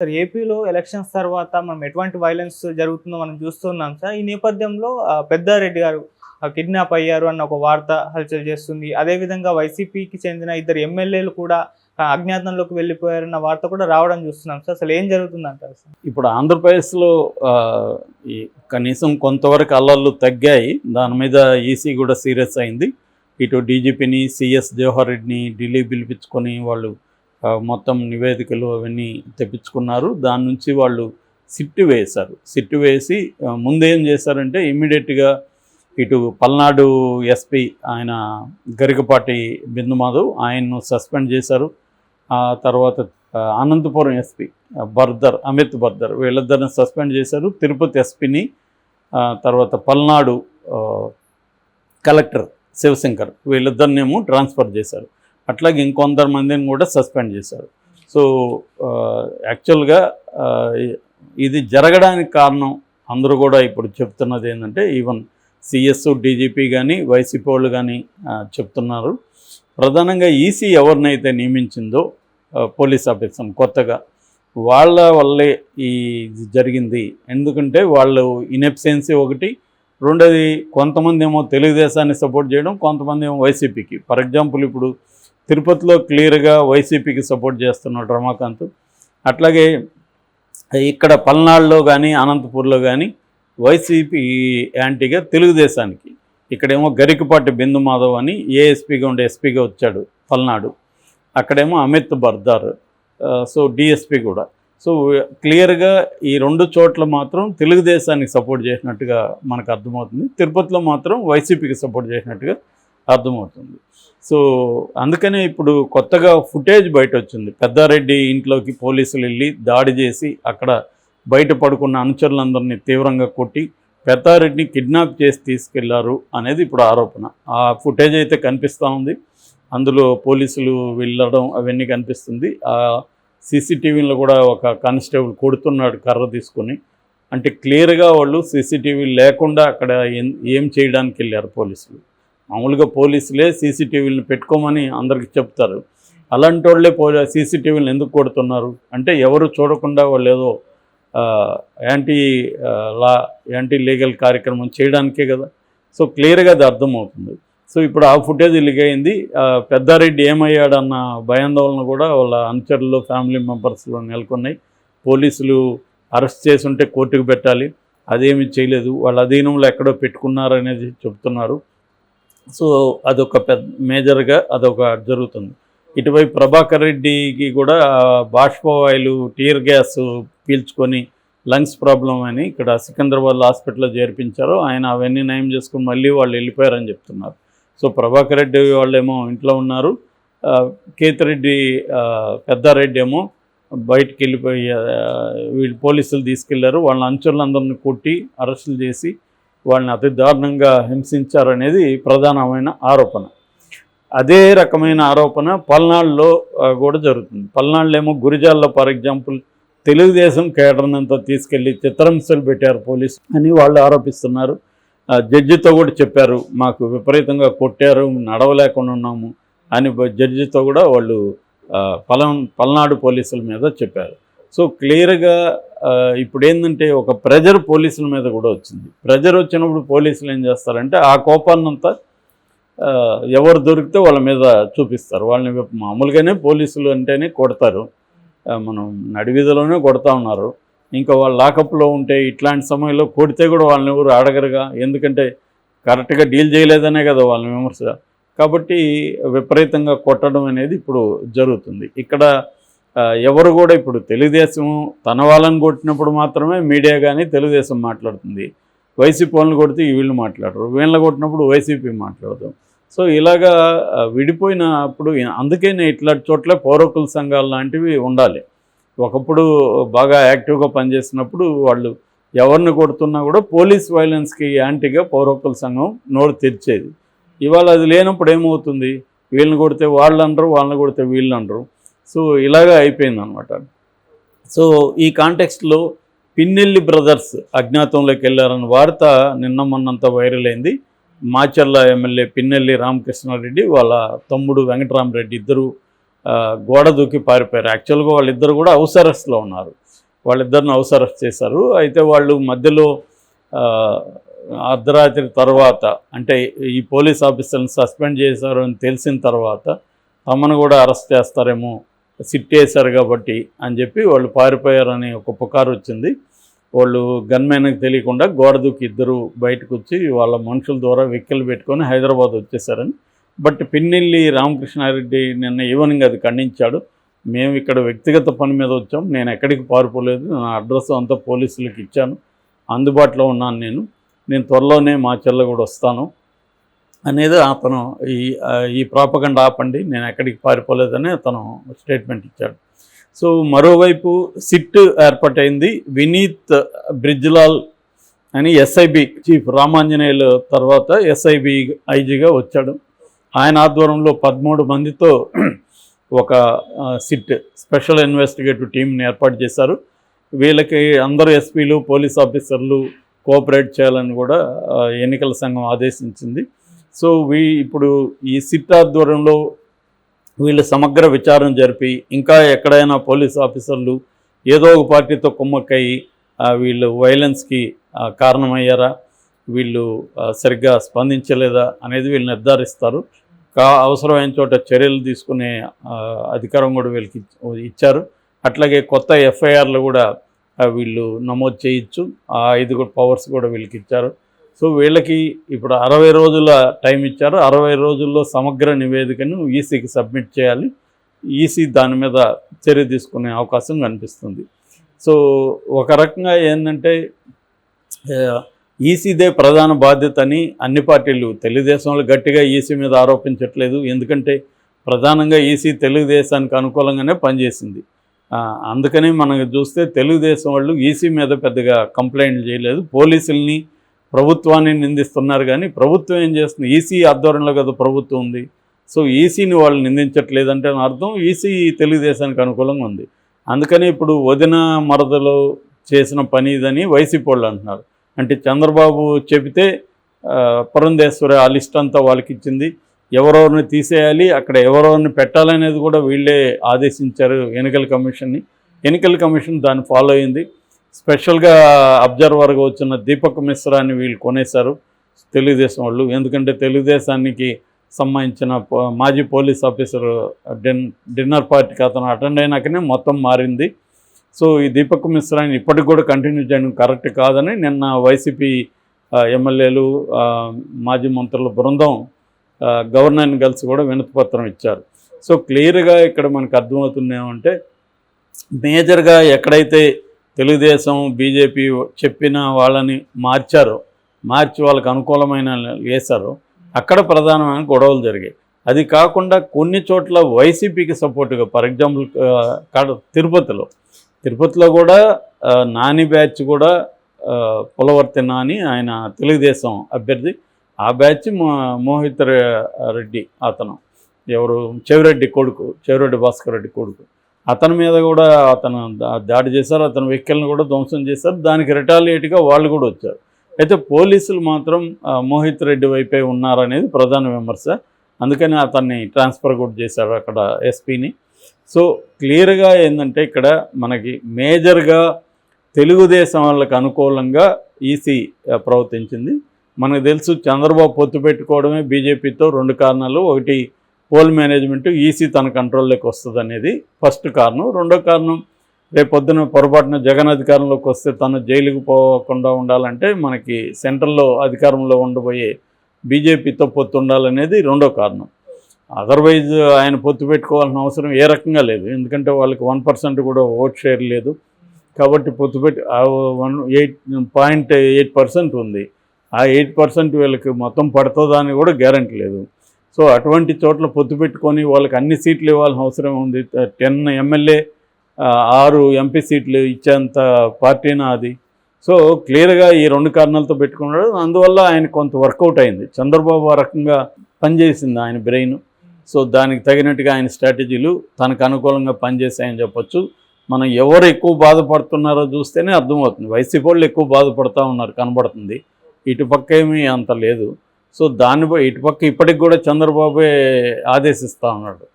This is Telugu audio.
సార్ ఏపీలో ఎలక్షన్స్ తర్వాత మనం ఎటువంటి వైలెన్స్ జరుగుతుందో మనం చూస్తున్నాం సార్. ఈ నేపథ్యంలో పెద్దారెడ్డి గారు కిడ్నాప్ అయ్యారు అన్న ఒక వార్త హల్చల్ చేస్తుంది. అదేవిధంగా వైసీపీకి చెందిన ఇద్దరు ఎమ్మెల్యేలు కూడా అజ్ఞాతంలోకి వెళ్ళిపోయారన్న వార్త కూడా రావడం చూస్తున్నాం సార్. అసలు ఏం జరుగుతుంది అంటారు సార్? ఇప్పుడు ఆంధ్రప్రదేశ్లో ఈ కనీసం కొంతవరకు అల్లర్లు తగ్గాయి. దాని మీద ఈసీ కూడా సీరియస్ అయింది. ఇటు డీజీపీని సిఎస్ జవహర్ రెడ్డిని ఢిల్లీ పిలిపించుకొని వాళ్ళు మొత్తం నివేదికలు అవన్నీ తెప్పించుకున్నారు. దాని నుంచి వాళ్ళు సిట్టు వేశారు. సిట్టు వేసి ముందేం చేశారంటే ఇమ్మీడియట్గా ఇటు పల్నాడు ఎస్పీ ఆయన గరికపాటి బిందుమాధవ్ ఆయన్ను సస్పెండ్ చేశారు. ఆ తర్వాత అనంతపురం ఎస్పీ బర్దర్ అమిత్ బర్దర్ వీళ్ళిద్దరిని సస్పెండ్ చేశారు. తిరుపతి ఎస్పీని తర్వాత పల్నాడు కలెక్టర్ శివశంకర్ వీళ్ళిద్దరినేమో ట్రాన్స్ఫర్ చేశారు. అట్లాగే ఇంకొందరు మందిని కూడా సస్పెండ్ చేశారు. సో యాక్చువల్గా ఇది జరగడానికి కారణం అందరూ కూడా ఇప్పుడు చెప్తున్నది ఏంటంటే ఈవెన్ సిఎస్ డీజీపీ కానీ వైసీపీ వాళ్ళు కానీ చెప్తున్నారు. ప్రధానంగా ఈసీ ఎవరినైతే నియమించిందో పోలీస్ ఆఫీసర్ కొత్తగా వాళ్ళ వల్లే ఈ ఇది జరిగింది. ఎందుకంటే వాళ్ళు ఇన్ఎఫిషియన్సీ ఒకటి రెండోది కొంతమంది ఏమో తెలుగుదేశాన్ని సపోర్ట్ చేయడం కొంతమంది ఏమో వైసీపీకి. ఫర్ ఎగ్జాంపుల్ ఇప్పుడు తిరుపతిలో క్లియర్గా వైసీపీకి సపోర్ట్ చేస్తున్నాడు రమాకాంత్ అట్లాగే ఇక్కడ పల్నాడులో కానీ అనంతపూర్లో కానీ వైసీపీ యాంటీగా తెలుగుదేశానికి. ఇక్కడేమో గరికపాటి బిందు మాధవ్ అని ఏఎస్పీగా ఉండే ఎస్పీగా వచ్చాడు పల్నాడు. అక్కడేమో అమిత్ బర్దార్ సో డిఎస్పీ కూడా. సో క్లియర్గా ఈ రెండు చోట్ల మాత్రం తెలుగుదేశానికి సపోర్ట్ చేసినట్టుగా మనకు అర్థమవుతుంది. తిరుపతిలో మాత్రం వైసీపీకి సపోర్ట్ చేసినట్టుగా అర్థమవుతుంది. సో అందుకనే ఇప్పుడు కొత్తగా ఫుటేజ్ బయట వచ్చింది పెద్దారెడ్డి ఇంట్లోకి పోలీసులు వెళ్ళి దాడి చేసి అక్కడ బయట పడుకున్న అనుచరులందరినీ తీవ్రంగా కొట్టి పెద్దారెడ్డిని కిడ్నాప్ చేసి తీసుకెళ్ళారు అనేది ఇప్పుడు ఆరోపణ. ఆ ఫుటేజ్ అయితే కనిపిస్తూ ఉంది. అందులో పోలీసులు వెళ్ళడం అవన్నీ కనిపిస్తుంది. ఆ సీసీటీవీలో కూడా ఒక కానిస్టేబుల్ కొడుతున్నాడు కర్ర తీసుకొని. అంటే క్లియర్గా వాళ్ళు సీసీటీవీ లేకుండా అక్కడ ఏం ఏం చేయడానికి వెళ్ళారు పోలీసులు. మామూలుగా పోలీసులే సీసీటీవీలను పెట్టుకోమని అందరికి చెప్తారు. అలాంటి వాళ్ళే పో సీసీటీవీలను ఎందుకు కొడుతున్నారు? అంటే ఎవరు చూడకుండా వాళ్ళు ఏదో యాంటీ లా యాంటీ లీగల్ కార్యక్రమం చేయడానికే కదా? సో క్లియర్గా అది అర్థమవుతుంది. సో ఇప్పుడు ఆ ఫుటేజ్ లీక్ అయింది పెద్దారెడ్డి ఏమయ్యాడన్న భయాందోళన కూడా వాళ్ళ అనుచరులు ఫ్యామిలీ మెంబర్స్లో నెలకొన్నాయి. పోలీసులు అరెస్ట్ చేసి ఉంటే కోర్టుకు పెట్టాలి. అదేమి చేయలేదు. వాళ్ళ అధీనంలో ఎక్కడో పెట్టుకున్నారనేది చెప్తున్నారు. సో అదొక పెద్ద మేజర్గా అదొక జరుగుతుంది. ఇటువైపు ప్రభాకర్ రెడ్డికి కూడా బాష్పవాయులు టీర్ గ్యాస్ పీల్చుకొని లంగ్స్ ప్రాబ్లం అని ఇక్కడ సికింద్రాబాద్ హాస్పిటల్లో చేర్పించారు. ఆయన అవన్నీ నయం చేసుకుని మళ్ళీ వాళ్ళు వెళ్ళిపోయారని చెప్తున్నారు. సో ప్రభాకర్ రెడ్డి వాళ్ళేమో ఇంట్లో ఉన్నారు. కేతిరెడ్డి పెద్దారెడ్డి ఏమో బయటికి వెళ్ళిపోయి వీళ్ళు పోలీసులు తీసుకెళ్ళారు. వాళ్ళ అంచులందరిని కొట్టి అరెస్టులు చేసి వాళ్ళని అతి దారుణంగా హింసించారనేది ప్రధానమైన ఆరోపణ. అదే రకమైన ఆరోపణ పల్నాడులో కూడా జరుగుతుంది. పల్నాడులో ఏమో గురిజాల్లో ఫర్ ఎగ్జాంపుల్ తెలుగుదేశం కేడర్నంతా తీసుకెళ్ళి చిత్రహింసలు పెట్టారు పోలీసు అని వాళ్ళు ఆరోపిస్తున్నారు. ఆ, జడ్జితో కూడా చెప్పారు మాకు విపరీతంగా కొట్టారు నడవలేకుండా ఉన్నాము అని జడ్జితో కూడా వాళ్ళు పలం పల్నాడు పోలీసుల మీద చెప్పారు. సో క్లియర్గా ఇప్పుడు ఏంటంటే ఒక ప్రెజర్ పోలీసుల మీద కూడా వచ్చింది. ప్రెజర్ వచ్చినప్పుడు పోలీసులు ఏం చేస్తారంటే ఆ కోపాన్నంతా ఎవరు దొరికితే వాళ్ళ మీద చూపిస్తారు. వాళ్ళని మామూలుగానే పోలీసులు అంటేనే కొడతారు. మనం నడివీధిలోనే కొడతా ఉన్నారు. ఇంకా వాళ్ళు లాకప్లో ఉంటే ఇట్లాంటి సమయంలో కొడితే కూడా వాళ్ళని ఎవరు అడగరుగా ఎందుకంటే కరెక్ట్గా డీల్ చేయలేదనే కదా వాళ్ళని విమర్శ. కాబట్టి విపరీతంగా కొట్టడం అనేది ఇప్పుడు జరుగుతుంది. ఇక్కడ ఎవరు కూడా ఇప్పుడు తెలుగుదేశం తన వాళ్ళని కొట్టినప్పుడు మాత్రమే మీడియా కానీ తెలుగుదేశం మాట్లాడుతుంది. వైసీపీ వాళ్ళని కొడితే వీళ్ళు మాట్లాడరు. వీళ్ళని కొట్టినప్పుడు వైసీపీ మాట్లాడదు. సో ఇలాగా విడిపోయినప్పుడు అందుకనే ఇట్లాంటి చోట్ల పౌరకుల సంఘాలు లాంటివి ఉండాలి. ఒకప్పుడు బాగా యాక్టివ్గా పనిచేసినప్పుడు వాళ్ళు ఎవరిని కొడుతున్నా కూడా పోలీస్ వైలెన్స్కి యాంటీగా పౌరకుల సంఘం నోరు తెరిచేది. ఇవాళ అది లేనప్పుడు ఏమవుతుంది? వీళ్ళని కొడితే వాళ్ళు అనరు వాళ్ళని కొడితే వీళ్ళు అనరు సో ఇలాగా అయిపోయింది అనమాట సో ఈ కాంటెక్స్ట్లో పిన్నెల్లి బ్రదర్స్ అజ్ఞాతంలోకి వెళ్ళారన్న వార్త నిన్న మొన్నంత వైరల్ అయింది. మాచర్ల ఎమ్మెల్యే పిన్నెల్లి రామకృష్ణారెడ్డి వాళ్ళ తమ్ముడు వెంకటరామరెడ్డి ఇద్దరు గోడ దూకి పారిపోయారు. యాక్చువల్గా వాళ్ళిద్దరు కూడా హౌస్ అరెస్ట్లో ఉన్నారు. వాళ్ళిద్దరిని హౌస్ అరెస్ట్ చేశారు. అయితే వాళ్ళు మధ్యలో అర్ధరాత్రి తర్వాత అంటే ఈ పోలీస్ ఆఫీసర్ని సస్పెండ్ చేశారు అని తెలిసిన తర్వాత తమను కూడా అరెస్ట్ చేస్తారేమో సిట్టేశారు కాబట్టి అని చెప్పి వాళ్ళు పారిపోయారని ఒక పుకారు వచ్చింది. వాళ్ళు గన్మెన్కి తెలియకుండా గోడ దూకి ఇద్దరు బయటకు వచ్చి వాళ్ళ మనుషుల ద్వారా వెహికల్ పెట్టుకొని హైదరాబాద్ వచ్చేసారని. బట్ పిన్నెల్లి రామకృష్ణారెడ్డి నిన్న ఈవినింగ్ అది ఖండించాడు. మేము ఇక్కడ వ్యక్తిగత పని మీద వచ్చాం. నేను ఎక్కడికి పారిపోలేదు. నా అడ్రస్ అంతా పోలీసులకు ఇచ్చాను. అందుబాటులో ఉన్నాను నేను. నేను త్వరలోనే మా చెల్ల కూడా వస్తాను. అనేది అతను ఈ ఈ ప్రాపకండ ఆపండి నేను ఎక్కడికి పారిపోలేదని అతను స్టేట్మెంట్ ఇచ్చాడు. సో మరోవైపు సిట్ ఏర్పాటైంది వినీత్ బ్రిజ్లాల్ అని ఎస్ఐబి చీఫ్ రామాంజనేయులు తర్వాత ఎస్ఐబి ఐజీగా వచ్చాడు. ఆయన ఆధ్వర్యంలో పదమూడు మందితో ఒక సిట్ స్పెషల్ ఇన్వెస్టిగేటివ్ టీంని ఏర్పాటు చేశారు. వీళ్ళకి అందరు ఎస్పీలు పోలీస్ ఆఫీసర్లు కోఆపరేట్ చేయాలని కూడా ఎన్నికల సంఘం ఆదేశించింది. సో వీ ఇప్పుడు ఈ సిట్ ఆధ్వర్యంలో వీళ్ళు సమగ్ర విచారణ జరిపి ఇంకా ఎక్కడైనా పోలీస్ ఆఫీసర్లు ఏదో ఒక పార్టీతో కుమ్మక్కయి వీళ్ళు వైలెన్స్కి కారణమయ్యారా? వీళ్ళు సరిగ్గా స్పందించలేదా? అనేది వీళ్ళు నిర్ధారిస్తారు. కా అవసరమైన చోట చర్యలు తీసుకునే అధికారం కూడా వీళ్ళకి ఇచ్చారు. అట్లాగే కొత్త ఎఫ్ఐఆర్లు కూడా వీళ్ళు నమోదు చేయొచ్చు. ఆ ఐదుగురు పవర్స్ కూడా వీళ్ళకి ఇచ్చారు. సో వీళ్ళకి ఇప్పుడు అరవై రోజుల టైం ఇచ్చారు. అరవై రోజుల్లో సమగ్ర నివేదికను ఈసీకి సబ్మిట్ చేయాలి. ఈసీ దాని మీద చర్య తీసుకునే అవకాశం కనిపిస్తుంది. సో ఒక రకంగా ఏంటంటే ఈసీదే ప్రధాన బాధ్యత అని అన్ని పార్టీలు తెలుగుదేశంలో గట్టిగా ఈసీ మీద ఆరోపించట్లేదు. ఎందుకంటే ప్రధానంగా ఈసీ తెలుగుదేశానికి అనుకూలంగానే పనిచేసింది. అందుకని మనకు చూస్తే తెలుగుదేశం వాళ్ళు ఈసీ మీద పెద్దగా కంప్లైంట్ చేయలేదు. పోలీసుల్ని ప్రభుత్వాన్ని నిందిస్తున్నారు కానీ ప్రభుత్వం ఏం చేస్తుంది? ఈసీ ఆధ్వర్యంలో కదా ప్రభుత్వం ఉంది. సో ఈసీని వాళ్ళు నిందించట్లేదంటే అర్థం. ఈసీ తెలుగుదేశానికి అనుకూలంగా ఉంది. అందుకని ఇప్పుడు వదిన మరదలు చేసిన పని ఇదని వైసీపీ వాళ్ళు అంటున్నారు. అంటే చంద్రబాబు చెబితే ఆ, పురంధేశ్వరి ఆ లిస్ట్ అంతా వాళ్ళకి ఇచ్చింది. ఎవరెవరిని తీసేయాలి అక్కడ ఎవరెవరిని పెట్టాలనేది కూడా వీళ్ళే ఆదేశించారు ఎన్నికల కమిషన్ని. ఎన్నికల కమిషన్ దాన్ని ఫాలో అయింది. స్పెషల్గా అబ్జర్వర్గా వచ్చిన దీపక్ మిశ్రాని వీళ్ళు కొనేశారు తెలుగుదేశం వాళ్ళు. ఎందుకంటే తెలుగుదేశానికి సంబంధించిన మాజీ పోలీస్ ఆఫీసర్ డిన్ డిన్నర్ పార్టీకి అతను అటెండ్ అయినాకనే మొత్తం మారింది. సో ఈ దీపక్ మిశ్రాని ఇప్పటికి కూడా కంటిన్యూ చేయడం కరెక్ట్ కాదని నిన్న వైసీపీ ఎమ్మెల్యేలు మాజీ మంత్రుల బృందం గవర్నర్ని కలిసి కూడా వినతిపత్రం ఇచ్చారు. సో క్లియర్గా ఇక్కడ మనకు అర్థమవుతుంది ఏమంటే మేజర్గా ఎక్కడైతే తెలుగుదేశం బీజేపీ చెప్పిన వాళ్ళని మార్చారో మార్చి వాళ్ళకి అనుకూలమైన వేశారో అక్కడ ప్రధానమైన గొడవలు జరిగాయి. అది కాకుండా కొన్ని చోట్ల వైసీపీకి సపోర్టుగా ఫర్ ఎగ్జాంపుల్ కాడ తిరుపతిలో. తిరుపతిలో కూడా నాని బ్యాచ్ కూడా పులవర్తి నాని ఆయన తెలుగుదేశం అభ్యర్థి. ఆ బ్యాచ్ మోహిత్ రెడ్డి అతను. ఎవరు? చెవిరెడ్డి కొడుకు చెవిరెడ్డి భాస్కర్ రెడ్డి కొడుకు. అతని మీద కూడా అతను దాడి చేశారు అతని వెహికల్ని కూడా ధ్వంసం చేశారు దానికి రిటాలియేట్గా వాళ్ళు కూడా వచ్చారు. అయితే పోలీసులు మాత్రం మోహిత్ రెడ్డి వైపే ఉన్నారనేది ప్రధాన విమర్శ. అందుకని అతన్ని ట్రాన్స్ఫర్ కూడా చేశారు అక్కడ ఎస్పీని. సో క్లియర్గా ఏంటంటే ఇక్కడ మనకి మేజర్గా తెలుగుదేశం వాళ్ళకి అనుకూలంగా ఈసీ ప్రవర్తించింది. మనకు తెలుసు చంద్రబాబు పొత్తు పెట్టుకోవడమే బీజేపీతో రెండు కారణాలు. ఒకటి పోల్ మేనేజ్మెంట్ ఈసీ తన కంట్రోల్లోకి వస్తుంది అనేది ఫస్ట్ కారణం. రెండో కారణం రేపొద్దున పొరపాటున జగన్ అధికారంలోకి వస్తే తను జైలుకు పోకుండా ఉండాలంటే మనకి సెంట్రల్లో అధికారంలో ఉండబోయే బీజేపీతో పొత్తు ఉండాలనేది రెండో కారణం. అదర్వైజ్ ఆయన పొత్తు పెట్టుకోవాల్సిన అవసరం ఏ రకంగా లేదు. ఎందుకంటే వాళ్ళకి వన్ పర్సెంట్ కూడా ఓట్ షేర్ లేదు. కాబట్టి పొత్తు పెట్టి one eight point eight percent ఉంది. ఆ ఎయిట్ పర్సెంట్ వీళ్ళకి మొత్తం పడుతుందా అని కూడా గ్యారంటీ లేదు. సో అటువంటి చోట్ల పొత్తు పెట్టుకొని వాళ్ళకి అన్ని సీట్లు ఇవ్వాల్సిన అవసరం ఉంది. టెన్ ఎమ్మెల్యే ఆరు ఎంపీ సీట్లు ఇచ్చేంత పార్టీనా అది. సో క్లియర్గా ఈ రెండు కారణాలతో పెట్టుకున్నాడు. అందువల్ల ఆయన కొంత వర్కౌట్ అయింది. చంద్రబాబు ఆ రకంగా పనిచేసింది ఆయన బ్రెయిన్. సో దానికి తగినట్టుగా ఆయన స్ట్రాటజీలు తనకు అనుకూలంగా పనిచేసాయని చెప్పొచ్చు. మనం ఎవరు ఎక్కువ బాధపడుతున్నారో చూస్తేనే అర్థమవుతుంది. వైసీపీ వాళ్ళు ఎక్కువ బాధపడుతూ ఉన్నారు కనబడుతుంది. ఇటుపక్క ఏమీ అంత లేదు. సో దానిపై ఇటుపక్క ఇప్పటికి కూడా చంద్రబాబే ఆదేశిస్తూ ఉన్నాడు.